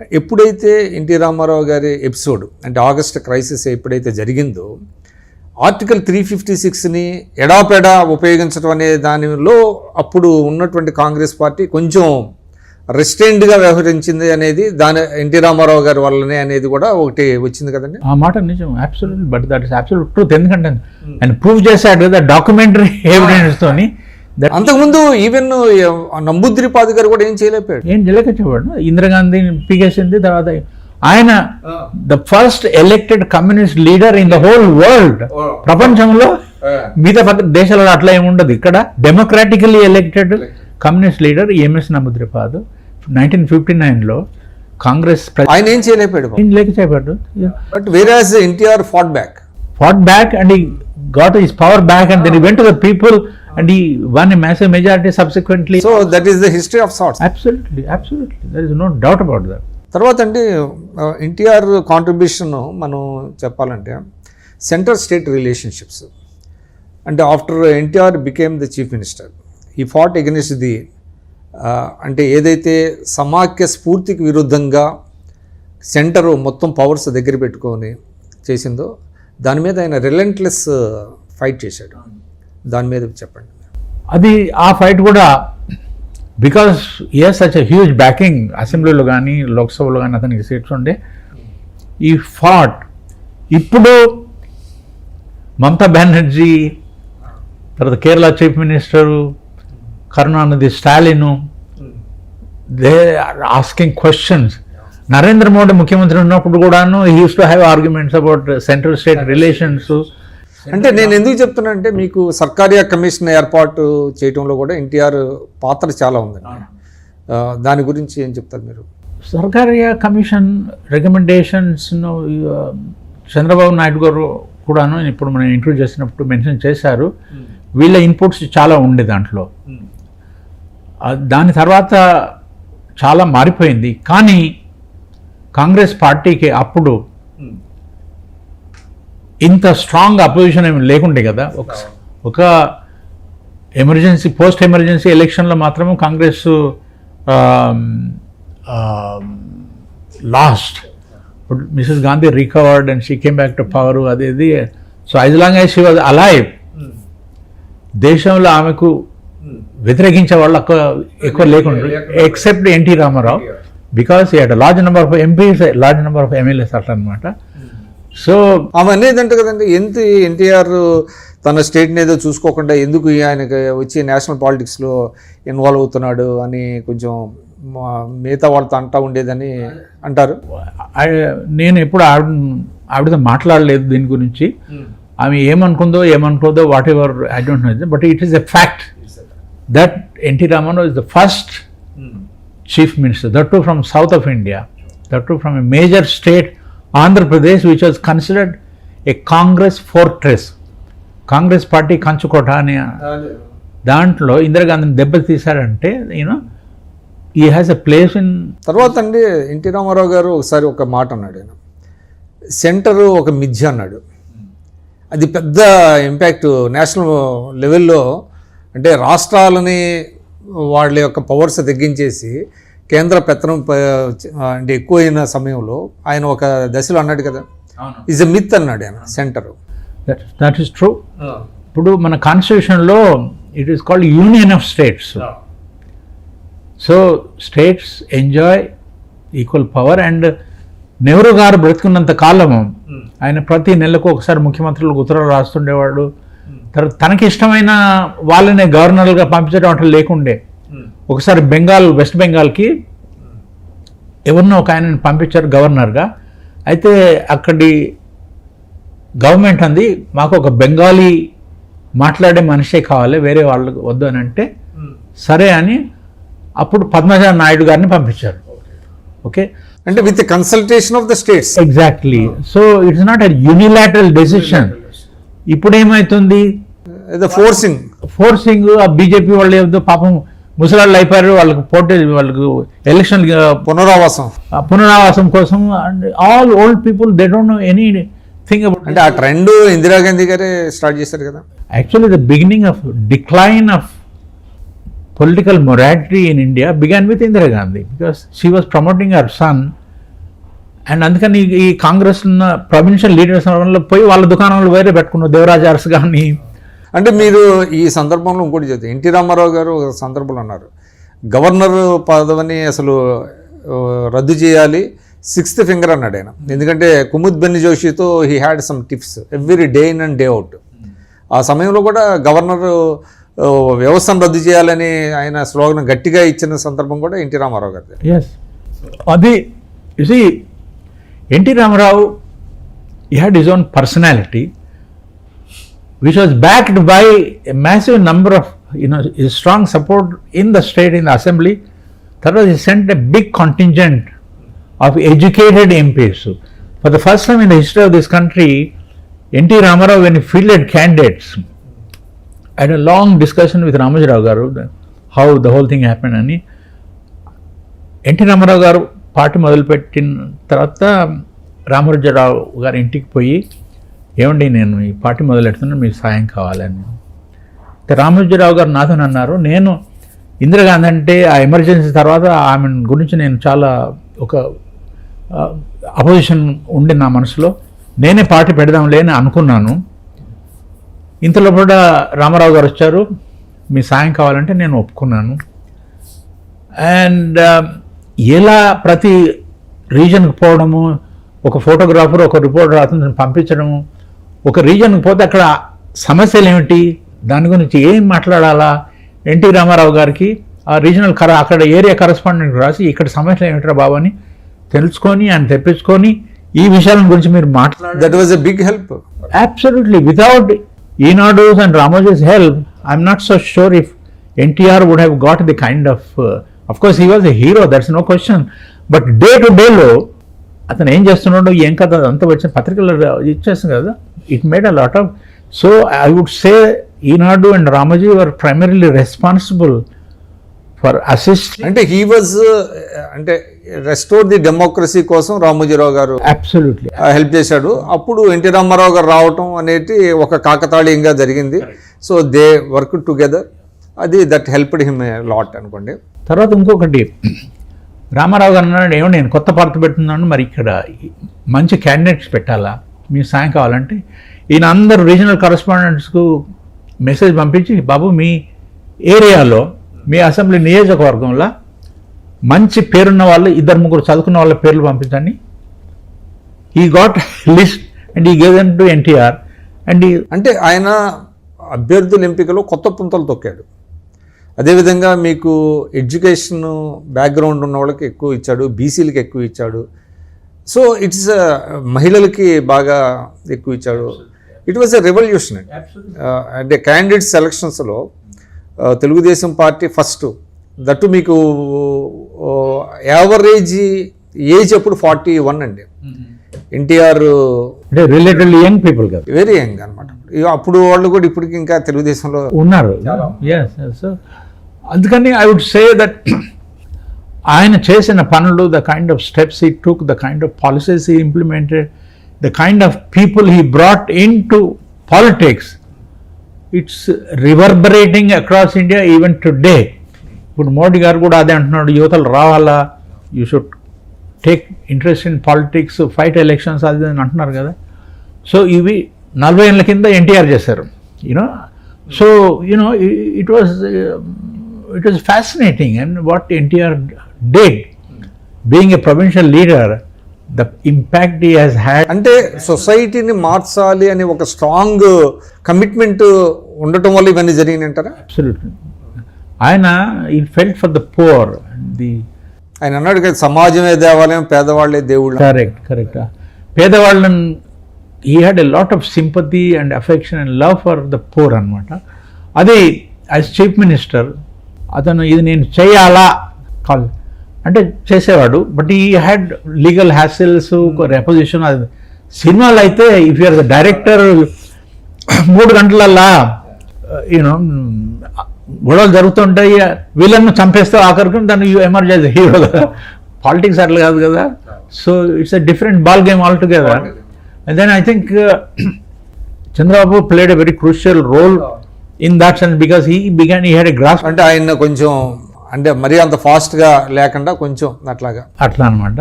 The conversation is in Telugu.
ఎప్పుడైతే ఎన్టీ రామారావు గారి ఎపిసోడ్ అంటే ఆగస్ట్ క్రైసిస్ ఎప్పుడైతే జరిగిందో ఆర్టికల్ త్రీ ఫిఫ్టీ సిక్స్ని ఎడాపెడా ఉపయోగించడం అనే దానిలో అప్పుడు ఉన్నటువంటి కాంగ్రెస్ పార్టీ కొంచెం రెస్టెంట్గా వ్యవహరించింది అనేది దాని ఎన్టీ రామారావు గారి వల్లనే అనేది కూడా ఒకటి వచ్చింది కదండి? ఆ మాట నిజం. Absolute but that is absolute truth ఎందుకంటే ఆయన ప్రూవ్ చేశాడు కదా డాక్యుమెంటరీ ఎవిడెన్స్ అంతకుముందు ఈవెన్ నంబుద్రిపాది గారు కూడా ఏం చేయలేకపోయాడు. ఏం జలక చెప్పాడు ఇందిరాగాంధీ పీకేసింది తర్వాత ఆయన the first elected communist leader in the whole world ప్రపంచంలో మిగతా దేశాలలో అట్లా ఏమి ఉండదు. ఇక్కడ democratically elected communist leader EMS Namboodiripad nineteen fifty నైన్లో కాంగ్రెస్ ఆయన ఏం చేయలేకపోయాడు ఏం లేక చెప్పాడు but whereas NTR fought back fought back and he got his power back and then he went to the people and he won a massive majority subsequently. So that is the history of sorts absolutely, absolutely. There is no doubt about that. తర్వాత అండి ఎన్టీఆర్ కాంట్రిబ్యూషన్ మనం చెప్పాలంటే సెంటర్ స్టేట్ రిలేషన్షిప్స్ అంటే after NTR became the chief minister ఈ ఫాట్ ఎగెనిస్ట్ ది అంటే ఏదైతే సమాఖ్య స్ఫూర్తికి విరుద్ధంగా సెంటర్ మొత్తం పవర్స్ దగ్గర పెట్టుకొని చేసిందో దాని మీద ఆయన రిలెంట్లెస్ ఫైట్ చేశాడు దాని మీద చెప్పండి. అది ఆ ఫైట్ కూడా because he had such huge backing అసెంబ్లీలో కానీ లోక్సభలో కానీ అతనికి సీట్స్ ఉండే. ఈ ఫాట్ ఇప్పుడు మమతా బెనర్జీ తర్వాత Kerala chief minister Karunanidhi Stalin they are asking questions. Narendra Modi ముఖ్యమంత్రి ఉన్నప్పుడు కూడాను used to have arguments about central state relations అంటే నేను ఎందుకు చెప్తున్నా అంటే మీకు సర్కారియా కమిషన్ ఏర్పాటు చేయటంలో కూడా ఎన్టీఆర్ పాత్ర చాలా ఉందండి. ఆ, దాని గురించి ఏం చెప్తారు మీరు? సర్కారియా కమిషన్ రికమెండేషన్స్ చంద్రబాబు నాయుడు గారు కూడాను ఇప్పుడు మనం ఇంట్రడ్యూస్ చేసినప్పుడు మెన్షన్ చేశారు. వీళ్ళ ఇన్పుట్స్ చాలా ఉండే దాంట్లో. దాని తర్వాత చాలా మారిపోయింది. కానీ కాంగ్రెస్ పార్టీకి అప్పుడు ఇంత స్ట్రాంగ్ అపోజిషన్ ఏమి లేకుండే కదా. ఒక ఒక ఎమర్జెన్సీ పోస్ట్ ఎమర్జెన్సీ ఎలక్షన్లో మాత్రం Congress lost Mrs Gandhi recovered and she came back to power అదేది so as long I she was alive దేశంలో ఆమెకు వ్యతిరేకించే వాళ్ళు ఎక్కువ ఎక్కువ లేకుండా except NT Ramarao because he large number of MPs large number of MLAs అట్లా అనమాట సో ఆమె అనేది అంటే కదండి ఎంత ఎన్టీఆర్ తన స్టేట్ని ఏదో చూసుకోకుండా ఎందుకు ఆయనకి వచ్చి నేషనల్ పాలిటిక్స్లో ఇన్వాల్వ్ అవుతున్నాడు అని కొంచెం మిగతా వాళ్ళతో అంటా ఉండేదని అంటారు? నేను ఎప్పుడు ఆవిడ ఆవిడతో మాట్లాడలేదు దీని గురించి. ఆమె ఏమనుకుందో ఏమనుకోదో whatever I don't know but it is a fact that NT Ramarao is the first chief minister that too from south of India that too from a major state Andhra Pradesh which was considered a Congress fortress Congress party కంచుకోట అని దాంట్లో ఇందిరాగాంధీని దెబ్బతీశారంటే you know he has a place in తర్వాత అండి ఎన్టీ రామారావు గారు ఒకసారి ఒక మాట అన్నాడు ఆయన. సెంటర్ ఒక మిథ్య అన్నాడు. అది పెద్ద ఇంపాక్ట్ నేషనల్ లెవెల్లో అంటే రాష్ట్రాలని వాళ్ళ యొక్క పవర్స్ తగ్గించేసి కేంద్ర పెత్తనం అంటే ఎక్కువైన సమయంలో ఆయన ఒక దశలో అన్నాడు కదా. ఈజ్ ఎ మిత్ అన్నాడు ఆయన సెంటర్. దట్ ఈస్ ట్రూ ఇప్పుడు మన కాన్స్టిట్యూషన్లో it is called union of states so states enjoy equal power and Nehru గారు బ్రతుకున్నంత కాలము ఆయన ప్రతి నెలకు ఒకసారి ముఖ్యమంత్రులకు ఉత్తరాలు రాస్తుండేవాడు. తర్వాత తనకి ఇష్టమైన వాళ్ళనే గవర్నర్గా పంపించడం అట్లా లేకుండే. ఒకసారి బెంగాల్ వెస్ట్ బెంగాల్కి ఎవరినో ఒక ఆయనని పంపించారు గవర్నర్గా. అయితే అక్కడి గవర్నమెంట్ అంది మాకు ఒక బెంగాలీ మాట్లాడే మనిషే కావాలి వేరే వాళ్ళకి వద్దు అని అంటే సరే అని అప్పుడు పద్మజ నాయుడు గారిని పంపించారు. ఓకే అంటే with consultation of the states. Exactly so it's not a unilateral decision ఇప్పుడు ఏమవుతుంది ఏదో ఫోర్సింగ్ ఫోర్సింగ్ ఆ బీజేపీ వాళ్ళు ఏదో పాపం ముసలాళ్ళు అయిపోయారు వాళ్ళకి పోటీ వాళ్ళకు ఎలక్షన్ పునరావాసం. పునరావాసం కోసం and all old people they don't know anything about అంటే ఆ ట్రెండ్ ఇందిరాగాంధీ గారే స్టార్ట్ చేశారు కదా. The beginning of decline of political morality in India began with Indira Gandhi because she was promoting her son and అందుకని ఈ- ఈ కాంగ్రెస్ ఉన్న ప్రొవిన్షియల్ లీడర్స్ వల్ల పోయి వాళ్ళ దుకాణాలు వేరే పెట్టుకున్నారు దేవరాజ్ అరస్ కానీ అంటే మీరు ఈ సందర్భంలో ఇంకోటి చెప్తే ఎన్టీ రామారావు గారు ఒక సందర్భంలో అన్నారు. గవర్నర్ పదవిని అసలు రద్దు చేయాలి సిక్స్త్ ఫింగర్ అన్నాడు ఆయన. ఎందుకంటే Kumud Benny జోషితో he had some tips every day in and day out ఆ సమయంలో కూడా గవర్నర్ వ్యవస్థను రద్దు చేయాలని ఆయన స్లోగన్ గట్టిగా ఇచ్చిన సందర్భం కూడా ఎన్టీ రామారావు గారి ఎస్ అది ఎన్టీ రామారావు ఈ had his own personality which was backed by a massive number of you know his strong support in the state in the assembly తర్వాత he sent a big contingent of educated MPs for the first time in the history of this country NT Ramarao when he fielded candidates I had a long discussion with Ramaji Rao garu how the whole thing happened అని ఎన్టీ రామారావు గారు పార్టీ మొదలుపెట్టిన తర్వాత రామరాజరావు గారి ఇంటికి పోయి ఏమండి నేను ఈ పార్టీ మొదలెడుతున్నాను మీకు సాయం కావాలని. రామోజీరావు గారు నాతో అన్నారు నేను ఇందిరాగాంధీ అంటే ఆ ఎమర్జెన్సీ తర్వాత ఆమె గురించి నేను చాలా ఒక అపోజిషన్ ఉండి నా మనసులో నేనే పార్టీ పెడదాంలే అని అనుకున్నాను. ఇంతలో కూడా రామారావు గారు వచ్చారు మీ సాయం కావాలంటే నేను ఒప్పుకున్నాను. అండ్ ఎలా ప్రతి రీజన్కి పోవడము ఒక ఫోటోగ్రాఫర్ ఒక రిపోర్టర్ అతను పంపించడము ఒక రీజన్కి పోతే అక్కడ సమస్యలు ఏమిటి దాని గురించి ఏం మాట్లాడాలా ఎన్టీ రామారావు గారికి ఆ రీజనల్ కర అక్కడ ఏరియా కరస్పాండెంట్ రాసి ఇక్కడ సమస్యలు ఏమిట్రా బాబు అని తెలుసుకొని ఆయన తెప్పించుకొని ఈ విషయాల గురించి మీరు మాట్లాడాలి that was a big help. Without Enadu's and Ramoji's help, I'm not so sure if NTR would have got the kind of. Uh, of course, he was a hero, that's no question. But day to డేలో అతను ఏం చేస్తున్నాడో ఏం కదా అంతా వచ్చిన పత్రికలు ఇచ్చేస్తుంది కదా it made a lot of so I would say Eenadu and Ramoji were primarily responsible for assist అంటే హీ వాజ్ అంటే రెస్టోర్ ది డెమోక్రసీ కోసం రామోజీరావు గారు అబ్సల్యూట్లీ హెల్ప్ చేశాడు. అప్పుడు ఎన్టీ రామారావు గారు రావటం అనేది ఒక కాకతాళీయంగా జరిగింది. సో దే వర్క్ టుగెదర్ అది దట్ హెల్ప్డ్ హిమ్ లాట్ అనుకోండి. తర్వాత ఇంకొకటి రామారావు గారు అన్నాడు ఏమో నేను కొత్త పార్టీ పెడుతున్నాను మరి ఇక్కడ మంచి క్యాండిడేట్స్ పెట్టాలా? మీ సాయం కావాలంటే ఈయన అందరు రీజనల్ కరస్పాండెంట్స్కు మెసేజ్ పంపించి బాబు మీ ఏరియాలో మీ అసెంబ్లీ నియోజకవర్గంలో మంచి పేరున్న వాళ్ళు ఇద్దరు ముగ్గురు చదువుకున్న వాళ్ళ పేర్లు పంపించండి. He got list and he gave to NTR and he అంటే ఆయన అభ్యర్థుల ఎంపికలో కొత్త పుంతలు తొక్కాడు. అదేవిధంగా మీకు ఎడ్యుకేషన్ బ్యాక్గ్రౌండ్ ఉన్న వాళ్ళకి ఎక్కువ ఇచ్చాడు బీసీలకి ఎక్కువ ఇచ్చాడు సో ఇట్స్ మహిళలకి బాగా ఎక్కువ ఇచ్చాడు. ఇట్ వాజ్ ఎ రెవల్యూషన్ అంటే క్యాండిడేట్ సెలక్షన్స్లో తెలుగుదేశం పార్టీ ఫస్ట్ దట్టు మీకు యావరేజ్ ఏజ్ అప్పుడు ఫార్టీ వన్ అండి. ఎన్టీఆర్ అంటే రిలేటెడ్లీ యంగ్ పీపుల్ కదా. వెరీ యంగ్ అనమాట అప్పుడు వాళ్ళు కూడా ఇప్పటికి ఇంకా తెలుగుదేశంలో ఉన్నారు. అందుకని ఐ వుడ్ సే దట్ ఆయన చేసిన పనులు the kind of steps he took the kind of policies he implemented the kind of people he brought in to politics it's reverberating across India even today ఇప్పుడు మోడీ గారు కూడా అదే అంటున్నాడు యువతలు రావాలా? You should take interest in politics fight elections అది అని అంటున్నారు కదా. సో ఇవి నలభై ఏళ్ళ కింద ఎన్టీఆర్ చేశారు you know so you know it was it was fascinating and what NTR did being a provincial leader the impact he has had అంటే సొసైటీని మార్చాలి అనే ఒక స్ట్రాంగ్ కమిట్మెంట్ ఉండటం వల్ల ఇవన్నీ జరిగినాయి అంటారా అబ్సల్యూట్లీ ఆయన he felt for the poor the ఆయన అన్నాడు కదా సమాజమే దేవాలయం పేదవాళ్ళే దేవుళ్ళు. కరెక్ట్ కరెక్ట్ పేదవాళ్ళని he had a lot of sympathy and affection and love for the poor అనమాట అది యాజ్ చీఫ్ మినిస్టర్ అతను ఇది నేను చేయాలా? కాల్ అంటే చేసేవాడు. బట్ ఈ హ్యాడ్ లీగల్ హ్యాసిల్స్ రెపోజిషన్ అది సినిమాలు అయితే ఇఫ్ యూఆర్ ద డైరెక్టర్ మూడు గంటలల్లా యూనో గొడవలు జరుగుతుంటాయి. వీళ్ళను చంపేస్తే ఆఖరికి దాన్ని ఎమర్జెన్సీ హీరో కదా పాలిటిక్స్ అట్లా కాదు కదా. So it's a different ball game all together and then I think Chandrababu played a very crucial role in that sense because he began he had a grasp అంటే ఆయన కొంచెం అంటే మరీ అంత ఫాస్ట్గా లేకుండా కొంచెం అట్లాగా. అట్లా అనమాట